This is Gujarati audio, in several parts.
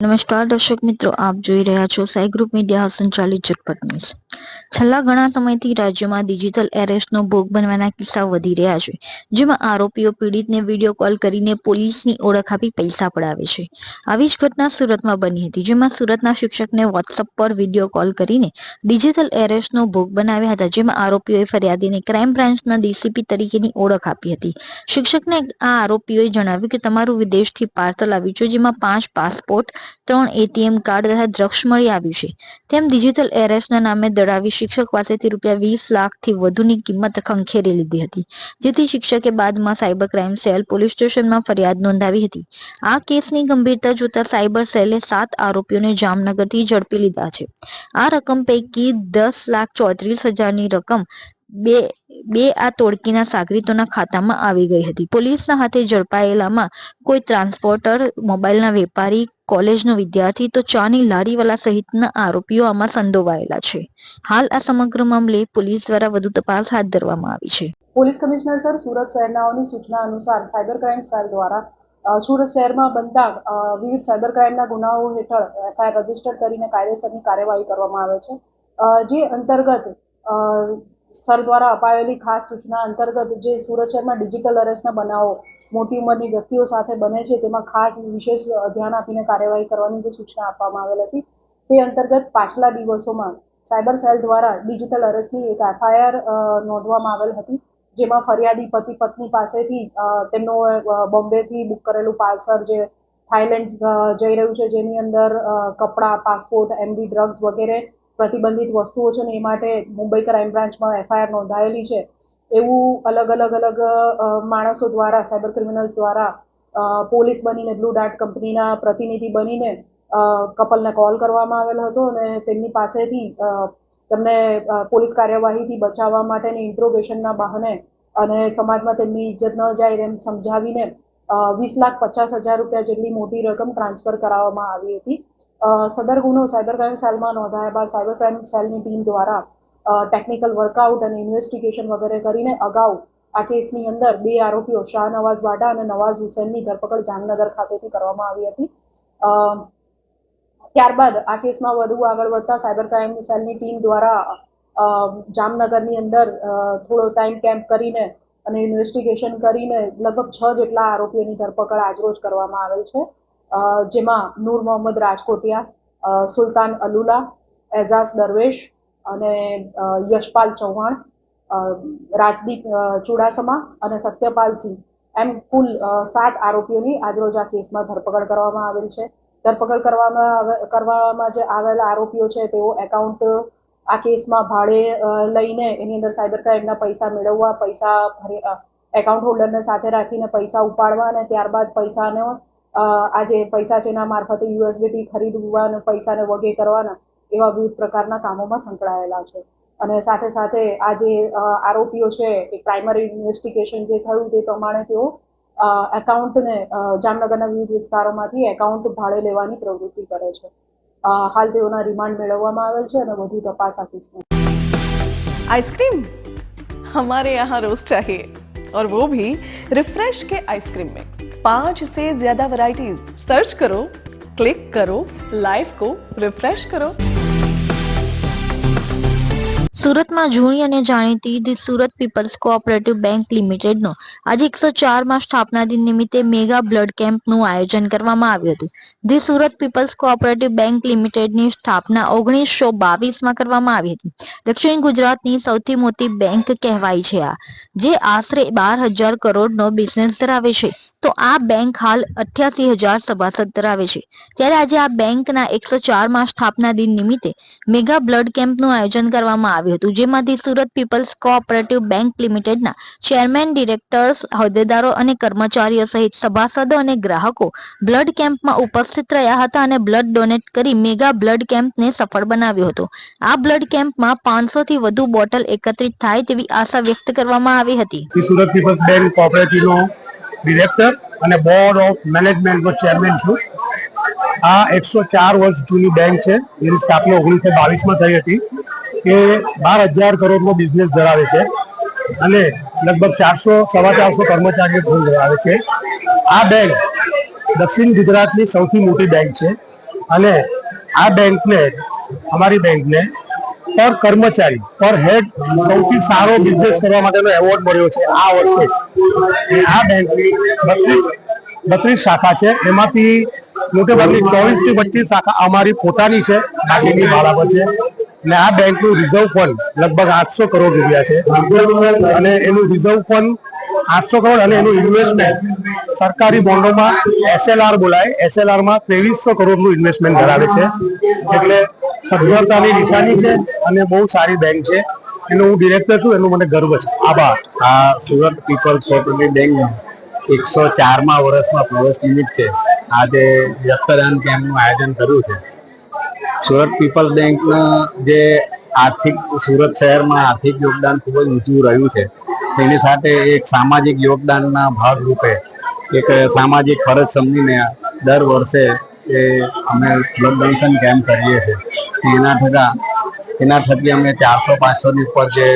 નમસ્કાર દર્શક મિત્રો, આપ જોઈ રહ્યા છો સાઈ ગ્રુપ મીડિયા સંચાલિત ઝટપટ ન્યૂઝ. છેલ્લા ઘણા સમયથી રાજ્યમાં ડિજિટલ એરેસ્ટનો ભોગ બનવાના કિસ્સા વધી રહ્યા છે, જેમાં આરોપીઓ પીડિતને વીડિયો કોલ કરીને પોલીસની ઓળખ આપી પૈસા પડાવે છે. આવી જ ઘટના સુરતમાં બની હતી, જેમાં સુરતના શિક્ષકને વોટ્સઅપ પર વીડિયો કોલ કરીને ડિજિટલ એરેસ્ટનો ભોગ બનાવ્યા હતા, જેમાં આરોપીઓએ ફરિયાદીને ક્રાઇમ બ્રાન્ચના ડીસીપી તરીકેની ઓળખ આપી હતી. શિક્ષકને આ આરોપીઓએ જણાવ્યું કે, તમારું વિદેશથી પાર્સલ આવ્યું છે, જેમાં પાંચ પાસપોર્ટ ત્રણ એટીએમ કાર્ડ તથા ડ્રગ્સ મળી આવ્યું છે. તેમ ડિજિટલ એરેસ્ટના નામે દડાવી શિક્ષક પાસેથી રૂપિયા વીસ લાખથી વધુની કિંમત ખંખેરી લીધી હતી. જેથી શિક્ષકે બાદમાં સાયબર ક્રાઇમ સેલ પોલીસ સ્ટેશનમાં ફરિયાદ નોંધાવી હતી. આ કેસની ગંભીરતા જોતા સાયબર સેલે સાત આરોપીઓને જામનગરથી ઝડપી લીધા છે. આ રકમ પૈકી દસ લાખ ચોત્રીસ હજારની રકમ બે બે આ તોડકીના સાગરીતોના ખાતામાં આવી ગઈ હતી. પોલીસના હાથે ઝડપાયેલામાં કોઈ ટ્રાન્સપોર્ટર, મોબાઈલના વેપારી કોલેજનો વિદ્યાર્થી તો ચાની લારીવાલા સહિતના આરોપીઓ આમાં સંડોવાયેલા છે. હાલ આ સમગ્ર મામલે પોલીસ દ્વારા વધુ તપાસ હાથ ધરવામાં આવી છે. પોલીસ કમિશનર સર, સુરત શહેરનાઓની સૂચના અનુસાર સાયબર ક્રાઇમ સેલ દ્વારા સુરત શહેરમાં બનતા વિવિધ સાયબર ક્રાઇમના ગુનાઓ હેઠળ, એફઆઈઆર રજિસ્ટર કરીને કાયદેસરની કાર્યવાહી કરવામાં આવે છે. જે અંતર્ગત સર દ્વારા અપાયેલી ખાસ સૂચના અંતર્ગત જે સુરત શહેરમાં ડિજિટલ અરેસ્ટના બનાવો મોટી ઉંમરની વ્યક્તિઓ સાથે બને છે, તેમાં ખાસ વિશેષ ધ્યાન આપીને કાર્યવાહી કરવાની જે સૂચના આપવામાં આવેલ હતી, તે અંતર્ગત પાછલા દિવસોમાં સાયબર સેલ દ્વારા ડિજિટલ અરેસ્ટની એક એફઆઈઆર નોંધવામાં આવેલ હતી, જેમાં ફરિયાદી પતિ પત્ની પાસેથી તેમનું બોમ્બેથી બુક કરેલું પાર્સલ જે થાઈલેન્ડ જઈ રહ્યું છે, જેની અંદર કપડાં, પાસપોર્ટ, એમડી, ડ્રગ્સ વગેરે પ્રતિબંધિત વસ્તુઓ છે ને એ માટે મુંબઈ ક્રાઇમ બ્રાન્ચમાં એફઆઈઆર નોંધાયેલી છે. એવું અલગ અલગ અલગ માણસો દ્વારા, સાયબર ક્રિમિનલ્સ દ્વારા પોલીસ બનીને, બ્લુ ડાર્ટ કંપનીના પ્રતિનિધિ બનીને કપલને કોલ કરવામાં આવેલ હતો અને તેમની પાસેથી તેમને પોલીસ કાર્યવાહીથી બચાવવા માટેની ઇન્ટ્રોગેશનના બહાને અને સમાજમાં તેમની ઇજ્જત ન જાય એમ સમજાવીને વીસ લાખ પચાસ હજાર રૂપિયા જેટલી મોટી રકમ ટ્રાન્સફર કરાવવામાં આવી હતી. સદર ગુનો સાયબર ક્રાઇમ સેલમાં નોંધાયા બાદ સાયબર ક્રાઇમ સેલની ટીમ દ્વારા ટેકનિકલ વર્કઆઉટ અને ઇન્વેસ્ટિગેશન વગેરે કરીને અગાઉ આ કેસની અંદર બે આરોપીઓ શાહ નવાઝ વાડા અને નવાઝ હુસેનની ધરપકડ જામનગર ખાતેથી કરવામાં આવી હતી. ત્યારબાદ આ કેસમાં વધુ આગળ વધતા સાયબર ક્રાઇમ સેલની ટીમ દ્વારા જામનગરની અંદર થોડો ટાઈમ કેમ્પ કરીને અને ઇન્વેસ્ટિગેશન કરીને લગભગ છ જેટલા આરોપીઓની ધરપકડ આજરોજ કરવામાં આવેલ છે. જેમાં નૂર મોહમ્મદ રાજકોટિયા સુલતાન અલુલા, એઝાઝ દરવેશ અને યશપાલ ચૌહાણ રાજદીપ ચુડાસમા અને સત્યપાલસિંહ એમ કુલ સાત આરોપીઓની આજરોજ આ કેસમાં ધરપકડ કરવામાં આવેલ છે. ધરપકડ કરવામાં કરવામાં જે આવેલા આરોપીઓ છે તેઓ એકાઉન્ટ આ કેસમાં ભાડે લઈને એની અંદર સાયબર ક્રાઇમના પૈસા મેળવવા, પૈસા એકાઉન્ટ હોલ્ડરને સાથે રાખીને પૈસા ઉપાડવા અને ત્યારબાદ પૈસાનો આજે પૈસા જેના મારફતે યુએસબીટી ખરીદવાના પૈસાને વગે કરવાના એવા વિવિધ પ્રકારના કામોમાં સંકળાયેલા છે. અને સાથે સાથે આ જે આરોપીઓ છે, એ પ્રાઇમરી ઇન્વેસ્ટિગેશન જે થયું તે પ્રમાણે તેઓ એકાઉન્ટને જામનગરના વિવિધ વિસ્તારોમાંથી એકાઉન્ટ ભાડે લેવાની પ્રવૃત્તિ કરે છે. હાલ તેઓના રિમાન્ડ મેળવવામાં આવેલ છે અને વધુ તપાસ આપીશું. આઈસ્ક્રીમ અમારે યહાં રોજ ચાહીએ और वो भी रिफ्रेश के आइसक्रीम मिक्स पांच से ज्यादा वैरायटीज सर्च करो क्लिक करो लाइफ को रिफ्रेश करो સુરતમાં જૂની અને જાણીતી સુરત પીપલ્સ કોઓપરેટિવ બેંક લિમિટેડનો આજે એકસો ચારમાં સ્થાપના દિન નિમિત્તે મેગા બ્લડ કેમ્પનું આયોજન કરવામાં આવ્યું હતું. The Surat people's cooperative bank લિમિટેડની સ્થાપના ઓગણીસો બાવીસમાં કરવામાં આવી હતી. દક્ષિણ ગુજરાતની સૌથી મોટી બેંક કહેવાય છે આ, જે આશરે બાર હજાર કરોડનો બિઝનેસ ધરાવે છે. તો આ બેંક હાલ અઠ્યાસી હજાર સભાસદ ધરાવે છે. ત્યારે આજે આ બેંકના એકસો ચારમાં સ્થાપના દિન નિમિત્તે મેગા બ્લડ કેમ્પનું આયોજન કરવામાં આવ્યું હતું, જેમાંથી સુરત પીપલ્સ કોઓપરેટિવ બેંક લિમિટેડના ચેરમેન, ડિરેક્ટર્સ, હોદ્દેદારો અને કર્મચારીઓ સહિત સભાસદો અને ગ્રાહકો બ્લડ કેમ્પમાં ઉપસ્થિત રહ્યા હતા અને બ્લડ ડોનેટ કરી મેગા બ્લડ કેમ્પને સફળ બનાવ્યો હતો. આ બ્લડ કેમ્પમાં પાંચસો થી વધુ બોટલ એકત્રિત થાય તેવી આશા વ્યક્ત કરવામાં આવી હતી. સુરત પીપલ્સ બેંક કોઓપરેટિવનો ડિરેક્ટર અને બોર્ડ ઓફ મેનેજમેન્ટનો ચેરમેન છું. આ એકસો ચાર વર્ષ જૂની બેંક છે. જેની સ્થાપના ઓગણીસો બાવીસમાં થઈ હતી. કે બાર હજાર કરોડનો બિઝનેસ ધરાવે છે. અને લગભગ ચારસો, સવા ચારસો કર્મચારીઓ ધરાવે છે. આ બેંક દક્ષિણ ગુજરાતની સૌથી મોટી બેંક છે. અને આ બેંકને અમારી બેંકને પર કર્મચારી પર હેડ સૌથી સારો બિઝનેસ કરવા માટેનો એવોર્ડ મળ્યો છે આ વર્ષે. આ બેંકની બત્રીસ બત્રીસ શાખા છે. એમાંથી મોટે ભાગની ચોવીસથી પચીસ શાખા અમારી પોતાની છે. બાકીની બરાબર છે. અને આ બેંકનું રિઝર્વ ફંડ લગભગ આઠસો કરોડ રૂપિયા છે. અને એનું રિઝર્વ ફંડ આઠસો કરોડ અને એનું ઇન્વેસ્ટમેન્ટ સરકારી બોન્ડોમાં એસએલઆર બોલાય. એસએલઆરમાં ત્રેવીસો કરોડનું ઇન્વેસ્ટમેન્ટ ધરાવે છે. એટલે સદ્ધરતાની નિશાની છે અને બહુ સારી બેંક છે. એનો હું ડિરેક્ટર છું, એનું મને ગર્વ છે. આભાર. આ સુરત પીપલ્સ કોઓપરેટિવ બેંક એકસો ચારમાં વર્ષમાં પ્રવેશ નિમિત્તે આજે રક્તદાન કેમ્પનું આયોજન કર્યું છે. સુરત પીપલ્સ બેંકના જે આર્થિક, સુરત શહેરમાં આર્થિક યોગદાન ખૂબ જ ઊંચું રહ્યું છે. તેની સાથે એક સામાજિક યોગદાનના ભાગરૂપે એક સામાજિક ફરજ સમજીને દર વર્ષે એ અમે બ્લડ ડોનેશન કેમ્પ કરીએ છીએ. એના થતાં એના થકી અમે ચારસો પાંચસોની ઉપર જે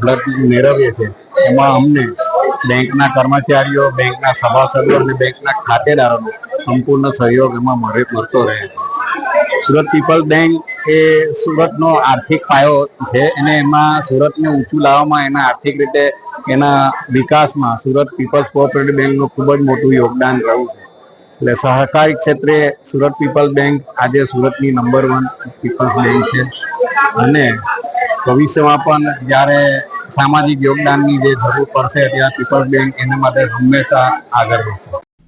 બ્લડ મેળવીએ છીએ, એમાં અમને બેંકના કર્મચારીઓ, બેંકના સભાસદો અને બેંકના ખાતેદારોનો સંપૂર્ણ સહયોગ એમાં મળે, મળતો રહે છે. સુરત પીપલ બેંક એ સુરતનો આર્થિક પાયો છે. અને એમાં સુરતને ઊંચું લાવવામાં એના આર્થિક રીતે એના વિકાસમાં સુરત પીપલ્સ કોઓપરેટિવ બેંકનું ખૂબ જ મોટું યોગદાન રહ્યું છે. એટલે સહકારી ક્ષેત્રે સુરત પીપલ બેંક આજે સુરતની નંબર વન પીપલ્સ બેંક છે. અને ભવિષ્યમાં પણ જ્યારે સામાજિક યોગદાનની જે જરૂર પડશે ત્યાં પીપલ્સ બેંક એના માટે હંમેશા આગળ રહેશે.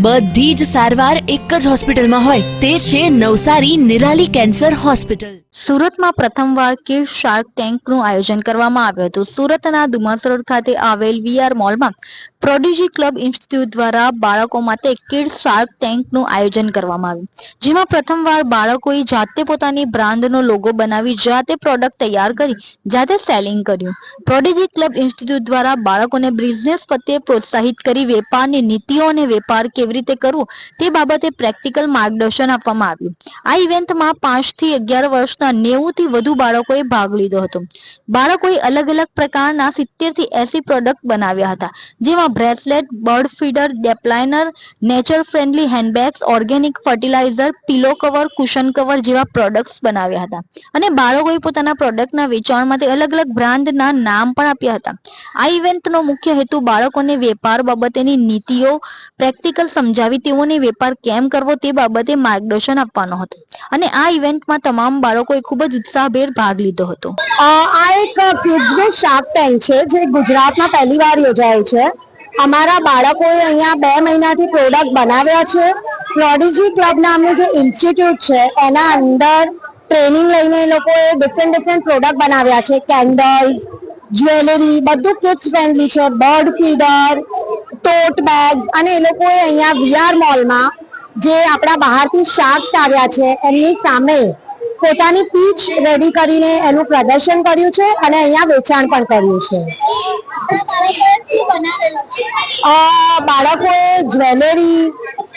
બધી જ સારવાર એક જ હોસ્પિટલમાં હોય. તે છે નવસારી નિરાલી કેન્સર હોસ્પિટલ. સુરતમાં પ્રથમવાર કે શાર્ક ટેન્કનું આયોજન કરવામાં આવ્યું હતું. સુરતના દુમાસ રોડ ખાતે આવેલ વીઆર મોલમાં પ્રોડિજી ક્લબ ઇન્સ્ટિટ્યૂટ દ્વારા બાળકો માટે કિડ શાર્ક ટેન્કનું આયોજન કરવામાં આવ્યું. જેમાં પ્રથમવાર બાળકોએ જાતે પોતાની બ્રાન્ડનો લોગો બનાવી, જાતે પ્રોડક્ટ તૈયાર કરી, જાતે સેલિંગ કર્યું. પ્રોડિજી ક્લબ ઇન્સ્ટિટ્યૂટ દ્વારા બાળકોને બિઝનેસ પ્રત્યે પ્રોત્સાહિત કરી વેપારની નીતિઓ અને વેપાર કેવી રીતે કરવું તે બાબતે પ્રેક્ટિકલ માર્ગદર્શન આપવામાં આવ્યું. આ ઇવેન્ટમાં પાંચથી અગિયાર વર્ષના નેવું થી વધુ બાળકોએ ભાગ લીધો હતો. બાળકોએ અલગ અલગ પ્રકારના સિત્તેરથી એસી પ્રોડક્ટ બનાવ્યા હતા, જેમાં bracelet, bird feeder, ડેપલાઇનર, nature friendly handbags, organic fertiliser, pillow cover, cushion cover જેવા પ્રોડક્ટ્સ બનાવ્યા હતા. અને બાળકોએ પોતાના પ્રોડક્ટના વેચાણ માટે અલગ અલગ બ્રાન્ડના નામ પણ આપ્યા હતા. આ ઇવેન્ટનો મુખ્ય હેતુ બાળકોને વેપાર બાબતેની નીતિઓ, પ્રેક્ટિકલ સમજાવી તેઓને વેપાર કેમ કરવો તે બાબતે માર્ગદર્શન આપવાનો હતો. અને આ ઇવેન્ટમાં તમામ બાળકોએ ખૂબ જ ઉત્સાહભેર ભાગ લીધો હતો. આ એક કિડ્સનું શાર્ક ટેન્ક છે, જે ગુજરાતમાં પહેલી વાર યોજાયું છે. અમારા બાળકોએ અહીંયા બે મહિનાથી પ્રોડક્ટ બનાવ્યા છે. પ્રોડિજી ક્લબ નામનું જે ઇન્સ્ટિટ્યૂટ છે, એના અંદર ટ્રેનિંગ લઈને એ લોકોએ ડિફરન્ટ ડિફરન્ટ પ્રોડક્ટ બનાવ્યા છે. કેન્ડલ્સ જ્વેલરી બધું કિડ્સ ફ્રેન્ડલી છે. બર્ડ ફીડર ટોટ બેગ્સ અને એ લોકોએ અહીંયા વીઆર મોલમાં જે આપણા બહારથી શાર્ક્સ આવ્યા છે, એમની સામે પોતાની પીચ રેડી કરીને એનું પ્રદર્શન કર્યું છે અને અહીંયા વેચાણ પણ કર્યું છે. બાળકોએ jewellery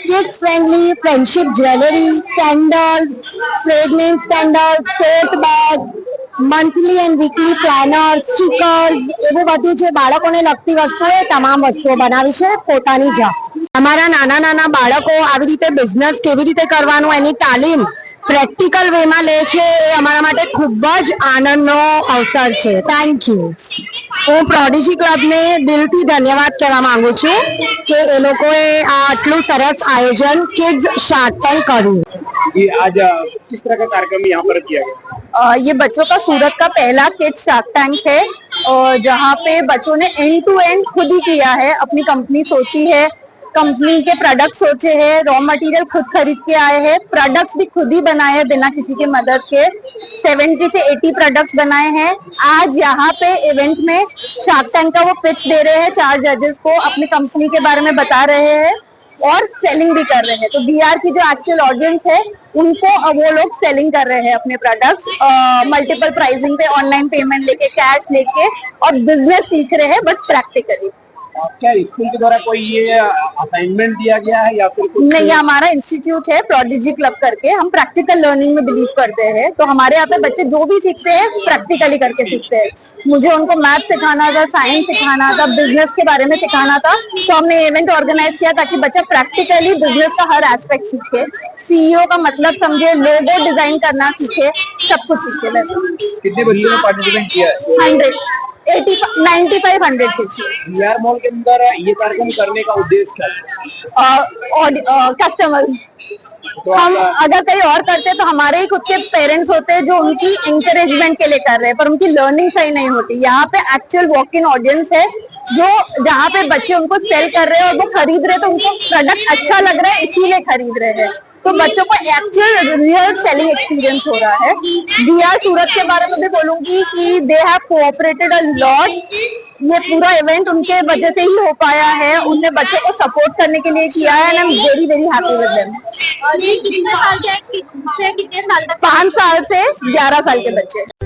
kids friendly friendship jewellery candles fragrance candles tote bag monthly and weekly planner stickers એવું બધું જે બાળકોને લગતી વસ્તુઓ એ તમામ વસ્તુઓ બનાવી છે પોતાની જાત અમારા નાના નાના બાળકો આવી રીતે બિઝનેસ કેવી રીતે કરવાનું એની તાલીમ પ્રેક્ટિકલ વેમાં લે છે એ અમારા માટે ખૂબ જ આનંદનો અવસર છે થેન્ક યુ હું પ્રોડિજી ક્લબને દિલથી ધન્યવાદ કહેવા માંગુ છું કે એ લોકોએ આ આટલું સરસ આયોજન કિડ્સ શાર્ક ટેન્ક કર્યું ये आज अ, किस तरह का कार्यक्रम यहाँ पर किया गया अ, ये बच्चों का सूरत का पहला किड शार्क टैंक है और जहाँ पे बच्चों ने एंड टू एंड खुद ही किया है, अपनी कंपनी सोची है, कंपनी के प्रोडक्ट सोचे हैं रॉ मटेरियल खुद खरीद के आए हैं प्रोडक्ट्स भी खुद ही बनाए हैं बिना किसी के मदद के। 70 से 80 प्रोडक्ट्स बनाए हैं। आज यहाँ पे इवेंट में शार्क टैंक का वो पिच दे रहे हैं, चार जजेस को अपनी कंपनी के बारे में बता रहे हैं। और सेलिंग भी कर रहे हैं। तो बिहार की जो एक्चुअल ऑडियंस है, उनको वो लोग सेलिंग कर रहे हैं अपने प्रोडक्ट्स मल्टीपल प्राइसिंग पे ऑनलाइन पेमेंट लेके कैश लेके, और बिज़नेस सीख रहे हैं बट प्रैक्टिकली क्या स्कूल के द्वारा कोई ये असाइनमेंट दिया गया है या फिर नहीं ये हमारा इंस्टीट्यूट है प्रोडिजी क्लब करके। हम प्रैक्टिकल लर्निंग में बिलीव करते हैं। तो हमारे यहाँ पे बच्चे जो भी सीखते हैं प्रैक्टिकली करके सीखते हैं। मुझे उनको मैथ सिखाना था साइंस सिखाना था बिज़नेस के बारे में सिखाना था। तो हमने इवेंट ऑर्गेनाइज किया ताकि बच्चा प्रैक्टिकली बिज़नेस का हर एस्पेक्ट सीखे। सीईओ का मतलब समझे लोगो डिज़ाइन करना सीखे सब कुछ सीखे वैसे कितने बच्चों ने पार्टिसिपेट किया? Hundred ninety five hundred mall के अंदर ये कार्यक्रम करने का उद्देश्य क्या है? कस्टमर्स तो हम अगर कहीं और करते तो हमारे ही खुद के पेरेंट्स होते हैं जो उनकी इंकरेजमेंट के लिए कर रहे हैं पर उनकी लर्निंग सही नहीं होती। यहाँ पे एक्चुअल वॉक इन ऑडियंस है जो जहाँ पे बच्चे उनको सेल कर रहे हैं और वो खरीद रहे हैं तो उनको प्रोडक्ट अच्छा लग रहा है इसीलिए खरीद रहे हैं। तो बच्चों को एक्चुअल रियल सेलिंग एक्सपीरियंस हो रहा है। दिया सूरत के बारे में भी बोलूँगी कि they have cooperated a lot ये पूरा इवेंट उनके वजह से ही हो पाया है। उनने बच्चों को सपोर्ट करने के लिए किया है and very very happy with them और ये कितने साल के कितने साल तक पाँच साल से ग्यारह साल के बच्चे